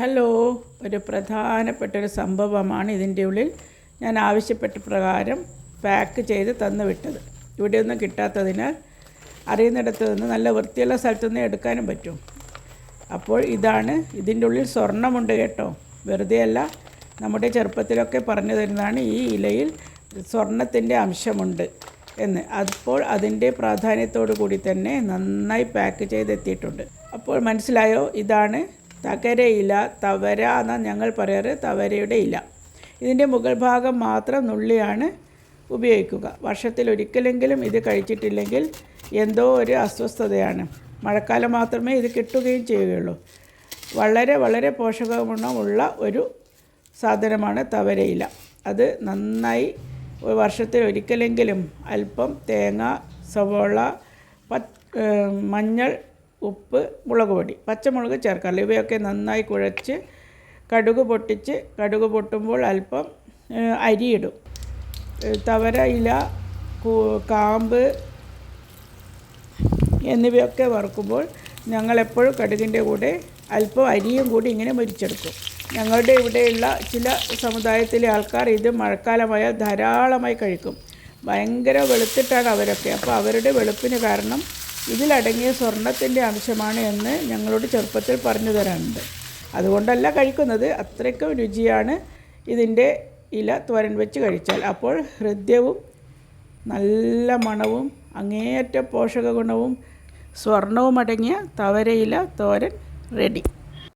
Hello ഒരു പ്രധാനപ്പെട്ട ഒരു സംഭവമാണ് ഇതിന്റെ ഉള്ളിൽ. ഞാൻ ആവശ്യപ്പെട്ട പ്രകാരം പാക്ക് ചെയ്ത് തന്നു വിട്ടത്. ഇവിടെയൊന്നും കിട്ടാത്തതിനാൽ അറിയുന്നിടത്ത് നിന്ന് നല്ല വൃത്തിയുള്ള സ്ഥലത്തു നിന്ന് എടുക്കാനും പറ്റും. അപ്പോൾ ഇതാണ് ഇതിന്റെ ഉള്ളിൽ സ്വർണമുണ്ട് കേട്ടോ. വെറുതെയല്ല നമ്മുടെ ചെറുപ്പത്തിലൊക്കെ പറഞ്ഞു തരുന്നതാണ് ഈ ഇലയിൽ സ്വർണത്തിന്റെ അംശമുണ്ട് എന്ന്. അപ്പോൾ അതിന്റെ പ്രാധാന്യത്തോടു കൂടി തന്നെ നന്നായി പാക്ക് ചെയ്തെത്തിയിട്ടുണ്ട്. അപ്പോൾ മനസ്സിലായോ? ഇതാണ് തകരയില തവര എന്നാണ് ഞങ്ങൾ പറയാറ് തവരയുടെ ഇല. ഇതിന്റെ മുകൾ ഭാഗം മാത്രം നുള്ളിയാണ് ഉപയോഗിക്കുക. വർഷത്തിൽ ഒരിക്കലെങ്കിലും ഇത് കഴിച്ചിട്ടില്ലെങ്കിൽ എന്തോ ഒരു അസ്വസ്ഥതയാണ്. മഴക്കാലം മാത്രമേ ഇത് കിട്ടുകയും ചെയ്യുകയുള്ളൂ. വളരെ വളരെ പോഷകഗുണമുള്ള ഒരു സാധനമാണ് തവരയില. അത് നന്നായി വർഷത്തിൽ ഒരിക്കലെങ്കിലും അല്പം തേങ്ങ സവോള പ മഞ്ഞൾ ഉപ്പ് മുളക് പൊടി. പച്ചമുളക് ചേർക്കാറില്ല. ഇവയൊക്കെ നന്നായി കുഴച്ച് കടുക് പൊട്ടിച്ച് കടുക് പൊട്ടുമ്പോൾ അല്പം അരിയിടും. തവര ഇല കാമ്പ് എന്നിവയൊക്കെ വറുക്കുമ്പോൾ ഞങ്ങളെപ്പോഴും കടുകിന്റെ കൂടെ അല്പം അരിയും കൂടി ഇങ്ങനെ മുരിച്ചെടുക്കും. ഞങ്ങളുടെ ഇവിടെയുള്ള ചില സമുദായത്തിലെ ആൾക്കാർ ഇത് മഴക്കാലമായാൽ ധാരാളമായി കഴിക്കും. ഭയങ്കര വെളുത്തിട്ടാണ് അവരൊക്കെ. അപ്പോൾ അവരുടെ വെളുപ്പിന് കാരണം ഇതിലടങ്ങിയ സ്വർണത്തിന്റെ അംശമാണ് എന്ന് ഞങ്ങളോട് ചെറുപ്പത്തിൽ പറഞ്ഞു തരാറുണ്ട്. അതുകൊണ്ടല്ല കഴിക്കുന്നത്. അത്രയ്ക്കും രുചിയാണ് ഇതിന്റെ ഇല തോരൻ വെച്ച് കഴിച്ചാൽ. അപ്പോൾ ഹൃദ്യവും നല്ല മണവും അങ്ങേയറ്റ പോഷക ഗുണവും സ്വർണവും അടങ്ങിയ തവരയില തോരൻ റെഡി